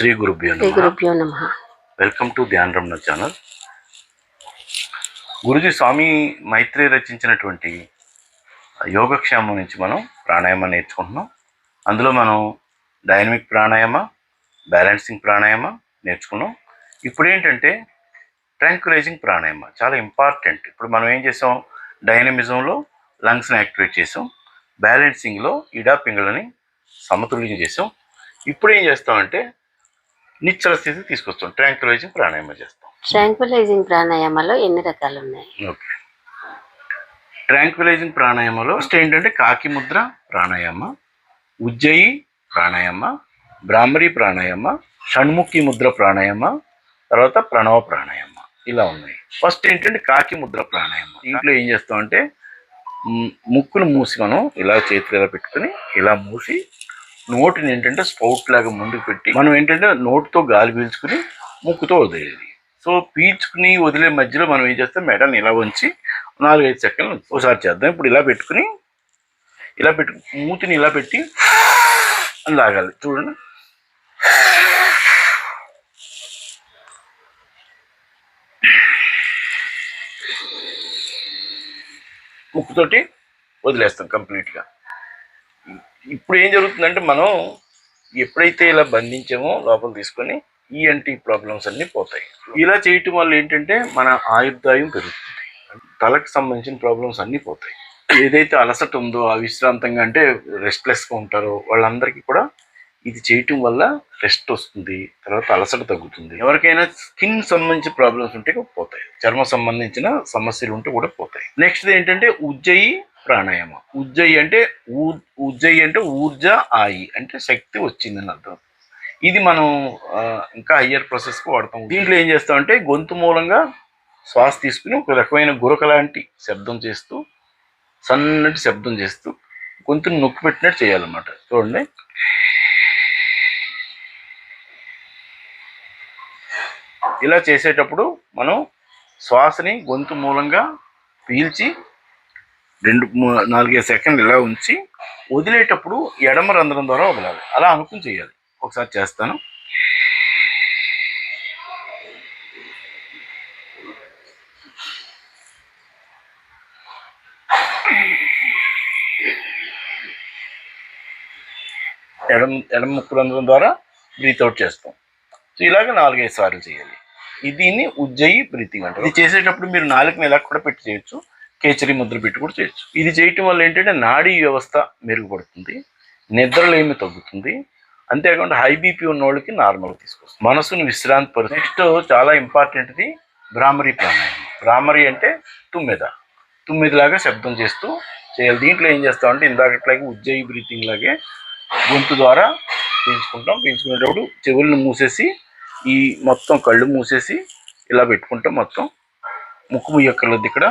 శ్రీ గురుభ్యో గురుభ్యో నమ. Welcome to Dhyan Ramana channel Guruji Swami Maitri రచించినటువంటి యోగక్షేమం నుంచి మనం ప్రాణాయామ నేర్చుకుంటున్నాం. అందులో మనం డైనమిక్ ప్రాణాయామ బ్యాలెన్సింగ్ ప్రాణాయామ నేర్చుకున్నాం. ఇప్పుడు ఏంటంటే ట్రాంక్యులైజింగ్ ప్రాణాయామ చాలా ఇంపార్టెంట్ ఇప్పుడు మనం ఏం చేసాం? డైనమిజంలో లంగ్స్ని యాక్టివేట్ చేసాం. బ్యాలెన్సింగ్లో ఇడా పింగళని సమతుల్యం చేసాం. ఇప్పుడు ఏం చేస్తామంటే నిశ్చల స్థితి తీసుకొస్తాం. ట్రాంక్యులైజింగ్ ప్రాణాయామ చేస్తాం. ట్రాంక్విలైజింగ్ ప్రాణాయామాలో ఎన్ని రకాలు ఉన్నాయి ఓకే. ట్రాంక్విలైజింగ్ ప్రాణాయామలో ఫస్ట్ ఏంటంటే కాకి ముద్ర ప్రాణాయామ ఉజ్జయి ప్రాణాయామ బ్రాహ్మరి ప్రాణాయామ షణ్ముఖి ముద్ర ప్రాణాయామ తర్వాత ప్రణవ ప్రాణాయామ ఇలా ఉన్నాయి. ఫస్ట్ ఏంటంటే కాకి ముద్ర ప్రాణాయామ. దీంట్లో ఏం చేస్తామంటే ముక్కును మూసి మనం ఇలా చేతులు ఇలా పెట్టుకుని ఇలా మూసి నోటిని ఏంటంటే స్పౌట్ లాగా ముందుకు పెట్టి మనం ఏంటంటే నోటితో గాలి పీల్చుకుని ముక్కుతో వదిలేది సో పీల్చుకుని వదిలే మధ్యలో మనం ఏం చేస్తాం? మెడల్ని ఇలా ఉంచి నాలుగైదు సెకండ్లు ఒకసారి చేద్దాం. ఇప్పుడు ఇలా పెట్టుకుని ఇలా పెట్టు మూతిని ఇలా పెట్టి అని లాగాలి. చూడండి. ముక్కుతోటి వదిలేస్తాం కంప్లీట్గా. ఇప్పుడు ఏం జరుగుతుందంటే మనం ఎప్పుడైతే ఇలా బంధించామో లోపల తీసుకొని ఈఎన్టీ ప్రాబ్లమ్స్ అన్నీ పోతాయి. ఇలా చేయటం వల్ల ఏంటంటే మన ఆయుర్దాయం పెరుగుతుంది. తలకు సంబంధించిన ప్రాబ్లమ్స్ అన్నీ పోతాయి. ఏదైతే అలసట ఉందో అవిశ్రాంతంగా విశ్రాంతంగా అంటే రెస్ట్లెస్గా ఉంటారో వాళ్ళందరికీ కూడా ఇది చేయటం వల్ల రెస్ట్ వస్తుంది తర్వాత అలసట తగ్గుతుంది. ఎవరికైనా స్కిన్ సంబంధించిన ప్రాబ్లమ్స్ ఉంటే పోతాయి. చర్మ సంబంధించిన సమస్యలు ఉంటే కూడా పోతాయి. నెక్స్ట్ ఏంటంటే ఉజ్జయి ప్రాణాయామ. ఉజ్జయి అంటే ఊ ఉజ్జయి అంటే ఊర్జ ఆయి అంటే శక్తి వచ్చిందని అర్థం. ఇది మనం ఇంకా హయ్యర్ ప్రాసెస్కి వాడతాం. దీంట్లో ఏం చేస్తామంటే గొంతు మూలంగా శ్వాస తీసుకుని ఒక రకమైన గురక లాంటి శబ్దం చేస్తూ సన్నటి శబ్దం చేస్తూ గొంతుని నొక్కి పెట్టినట్టు చేయాలన్నమాట. చూడండి. ఇలా చేసేటప్పుడు మనం శ్వాసని గొంతు మూలంగా పీల్చి రెండు నాలుగైదు సెకండ్లు ఇలా ఉంచి వదిలేటప్పుడు ఎడమ రంధ్రం ద్వారా వదలాలి. అలా అనుకుని చేయాలి. ఒకసారి చేస్తాను. ఎడమ ఎడమ ముక్కు రంధ్రం ద్వారా బ్రీత్ అవుట్ చేస్తాం. సో ఇలాగ నాలుగైదు సార్లు చేయాలి. దీన్ని ఉజ్జయి బ్రీతింగ్ అంటారు. ఇది చేసేటప్పుడు మీరు నాలుగుని ఇలా కూడా పెట్టి చేయొచ్చు. కేచరి ముద్ర పెట్టి కూడా చేయొచ్చు. ఇది చేయటం వల్ల ఏంటంటే నాడీ వ్యవస్థ మెరుగుపడుతుంది నిద్రలేమి తగ్గుతుంది. అంతేకాకుండా హై బీపీ ఉన్న వాళ్ళకి నార్మల్ తీసుకొస్తుంది. మనసుని విశ్రాంతి పరుస్తుంది. నెక్స్ట్ చాలా ఇంపార్టెంట్ది భ్రామరీ ప్రాణాయామం. భ్రామరీ అంటే తుమ్మెద. తుమ్మిదిలాగా శబ్దం చేస్తూ చేయాలి. దీంట్లో ఏం చేస్తామంటే ఇందాకట్లాగే ఉజ్జయి బ్రీతింగ్ లాగే గొంతు ద్వారా పీల్చుకుంటాం. పీల్చుకునేటప్పుడు చెవులను మూసేసి ఈ మొత్తం కళ్ళు మూసేసి ఇలా పెట్టుకుంటాం మొత్తం ముక్కు ముయ్యక్కర్లేదు ఇక్కడ.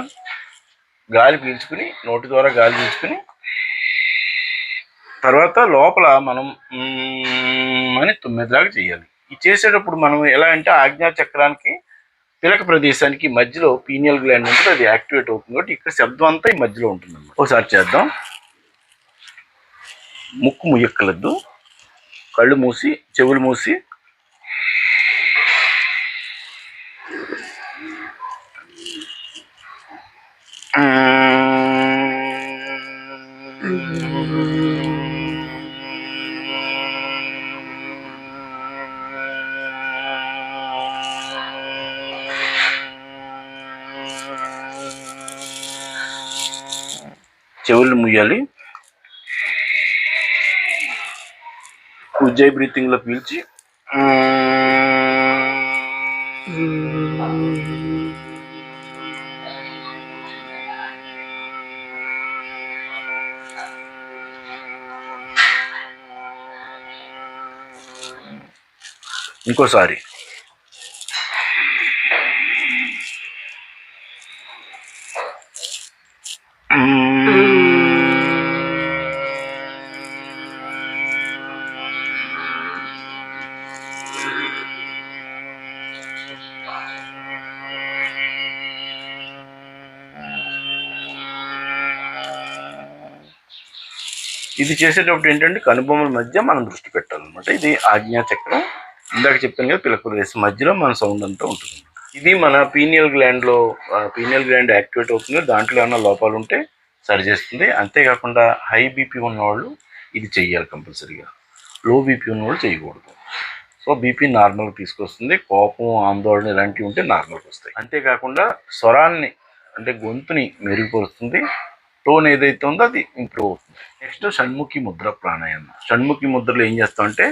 గాలి పీల్చుకుని నోటి ద్వారా గాలి పీల్చుకుని తర్వాత లోపల మనం మ్మ్ అని తొమ్మిదిలాగా చేయాలి. ఇది చేసేటప్పుడు మనం ఎలా అంటే ఆజ్ఞా చక్రానికి పిలక ప్రదేశానికి మధ్యలో పీనియల్ గ్లాండ్ ఉంటుంది అది యాక్టివేట్ అవుతుంది కాబట్టి ఇక్కడ శబ్దం అంతా ఈ మధ్యలో ఉంటుంది ఒకసారి చేద్దాం. ముక్కు ముయ్యక్కలద్దు కళ్ళు మూసి చెవులు మూసి చెవులు ముయ్యాలి. ఉజ్జయ్ బ్రీతింగ్లో పీల్చి ఇంకోసారి. ఇది చేసేటప్పుడు ఏంటంటే కనుబొమ్మల మధ్య మనం దృష్టి పెట్టాలన్నమాట. ఇది ఆజ్ఞా చక్రం ఇందాక చెప్పాను కదా పిలక ప్రదేశం. మధ్యలో మన సౌండ్ అంతా ఉంటుంది. ఇది మన పీనియల్ గ్లాండ్లో పీనియల్ గ్లాండ్ యాక్టివేట్ అవుతుంది. దాంట్లో ఏమైనా లోపాలు ఉంటే సరి చేస్తుంది. అంతేకాకుండా హై బీపీ ఉన్నవాళ్ళు ఇది చెయ్యాలి కంపల్సరీగా. లో బీపీ ఉన్నవాళ్ళు చేయకూడదు సో బీపీ నార్మల్గా తీసుకొస్తుంది. కోపం ఆందోళన ఇలాంటివి ఉంటే నార్మల్కి వస్తాయి. అంతేకాకుండా స్వరాన్ని అంటే గొంతుని మెరుగుపరుస్తుంది. టోన్ ఏదైతే ఉందో అది ఇంప్రూవ్ అవుతుంది. నెక్స్ట్ షణ్ముఖి ముద్ర ప్రాణాయామం. షణ్ముఖి ముద్రలో ఏం చేస్తామంటే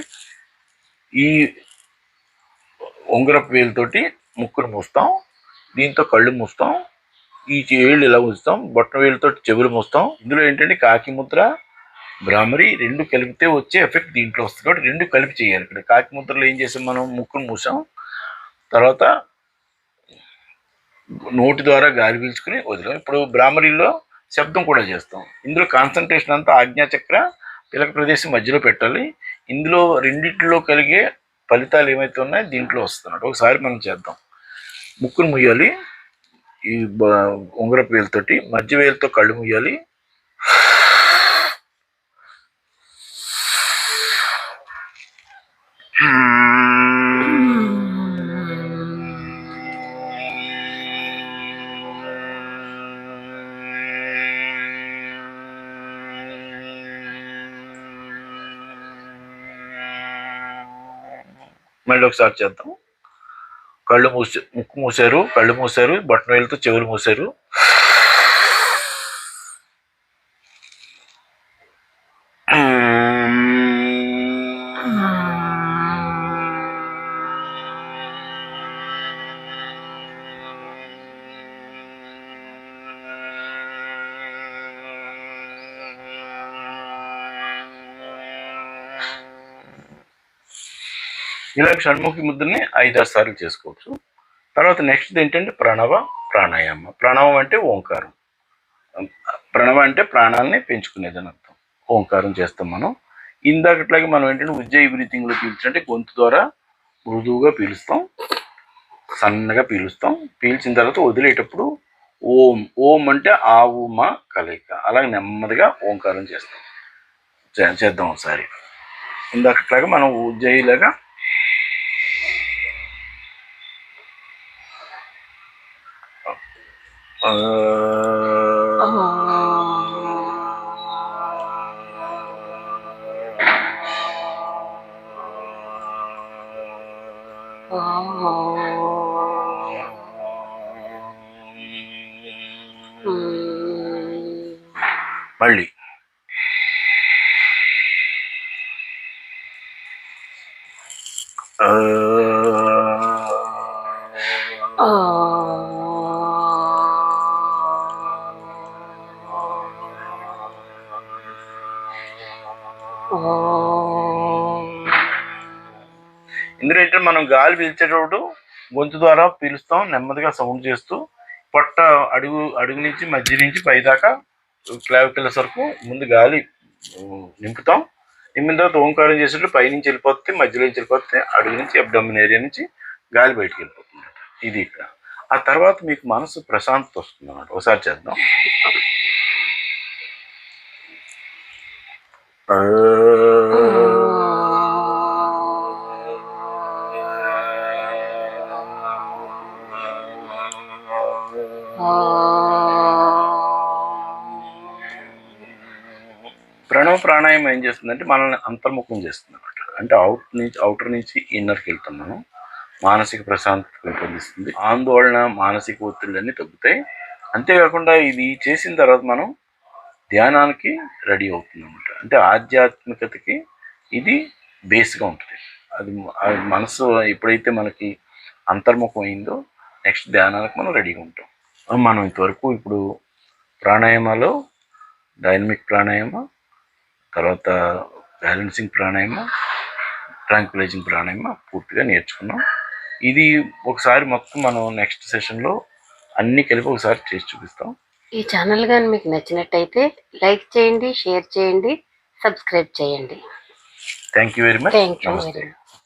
ఈ ఉంగరపు వేలుతోటి ముక్కును మూస్తాం దీంతో కళ్ళు మూస్తాం ఈ వేళ్ళు ఇలా ఉంచుతాం బొట్టం వేలుతో చెవులు మూస్తాం. ఇందులో ఏంటంటే కాకి ముద్ర భ్రామరి రెండు కలిపితే వచ్చే ఎఫెక్ట్ దీంట్లో వస్తుంది. కాబట్టి రెండు కలిపి చేయాలి. ఇక్కడ కాకి ముద్రలో ఏం చేసాం మనం? ముక్కును మూసాం. తర్వాత నోటి ద్వారా గాలి పీల్చుకుని వదిలాం. ఇప్పుడు భ్రామరిలో శబ్దం కూడా చేస్తాం. ఇందులో కాన్సన్ట్రేషన్ అంతా ఆజ్ఞాచక్ర పిలక ప్రదేశం మధ్యలో పెట్టాలి. ఇందులో రెండింటిలో కలిగే ఫలితాలు ఏమైతే ఉన్నాయో దీంట్లో వస్తున్నాడు. ఒకసారి మనం చేద్దాం. ముక్కును ముయ్యాలి. ఈ ఉంగరపు వేలుతోటి మధ్య వేలుతో కళ్ళు ముయ్యాలి. మళ్ళీ ఒకసారి చేద్దాం. కళ్ళు మూసి ముక్కు మూసారు కళ్ళు మూసారు బట్టన వేలుతో చెవులు మూసారు. ఇలా షణ్ముఖి ముద్రని ఐదారు సార్లు చేసుకోవచ్చు. తర్వాత నెక్స్ట్ ఏంటంటే ప్రణవ ప్రాణాయామ. ప్రణవం అంటే ఓంకారం. ప్రణవ అంటే ప్రాణాలని పెంచుకునేది అని అర్థం. ఓంకారం చేస్తాం మనం. ఇందాకట్లాగే మనం ఏంటంటే ఉజ్జయి బ్రీతింగ్లో పీల్చంటే గొంతు ద్వారా మృదువుగా పీలుస్తాం. సన్నగా పీలుస్తాం. పీల్చిన తర్వాత వదిలేటప్పుడు ఓం. ఓం అంటే ఆ మా కలయిక. అలాగే నెమ్మదిగా ఓంకారం చేస్తాం. చే- చేద్దాం ఒకసారి. ఇందాకట్లాగా మనం ఉజ్జయిలాగా ఆ, మళ్ళీ ఆ, ఎందుకంటే మనం గాలి పీల్చేటప్పుడు గొంతు ద్వారా పీలుస్తాం నెమ్మదిగా సౌండ్ చేస్తూ పొట్ట అడుగు అడుగు నుంచి మధ్య నుంచి పైదాకా క్లావికల్స్ వరకు ముందు గాలి నింపుతాం. నింపిన తర్వాత ఓంకారం చేసేటప్పుడు పైనుంచి వెళ్ళిపోతే మధ్యలో నుంచి వెళ్ళిపోతే అడుగు నుంచి అబ్డమిన్ ఏరియా నుంచి గాలి బయటికి వెళ్ళిపోతుంది ఇది ఇక్కడ. ఆ తర్వాత మీకు మనసు ప్రశాంతత వస్తుంది అన్నమాట. ఒకసారి చేద్దాం. ప్రణవ ప్రాణాయామం ఏం చేస్తుందంటే మనల్ని అంతర్ముఖం చేస్తుంది అనమాట అంటే అవుట్ నుంచి అవుటర్ నుంచి ఇన్నర్కి వెళ్తాం మనం. మానసిక ప్రశాంతత పెంపొందిస్తుంది ఆందోళన మానసిక ఒత్తిళ్ళన్నీ తగ్గుతాయి. అంతేకాకుండా ఇది చేసిన తర్వాత మనం ధ్యానానికి రెడీ అవుతుంది అనమాట అంటే ఆధ్యాత్మికతకి ఇది బేస్గా ఉంటుంది. అది అది మనసు ఎప్పుడైతే మనకి అంతర్ముఖం అయిందో నెక్స్ట్ ధ్యానానికి మనం రెడీగా ఉంటాం. మనం ఇంతవరకు ఇప్పుడు ప్రాణాయామాలో డైనమిక్ ప్రాణాయామ తర్వాత బ్యాలెన్సింగ్ ప్రాణాయామ ట్రాంక్యులైజింగ్ ప్రాణాయామ పూర్తిగా నేర్చుకున్నాం. ఇది ఒకసారి మొత్తం మనం నెక్స్ట్ సెషన్లో అన్నీ కలిపి ఒకసారి చేసి చూపిస్తాం. ఈ ఛానల్ కానీ మీకు నచ్చినట్టయితే లైక్ చేయండి షేర్ చేయండి సబ్స్క్రైబ్ చేయండి. Thank you very much thank you very much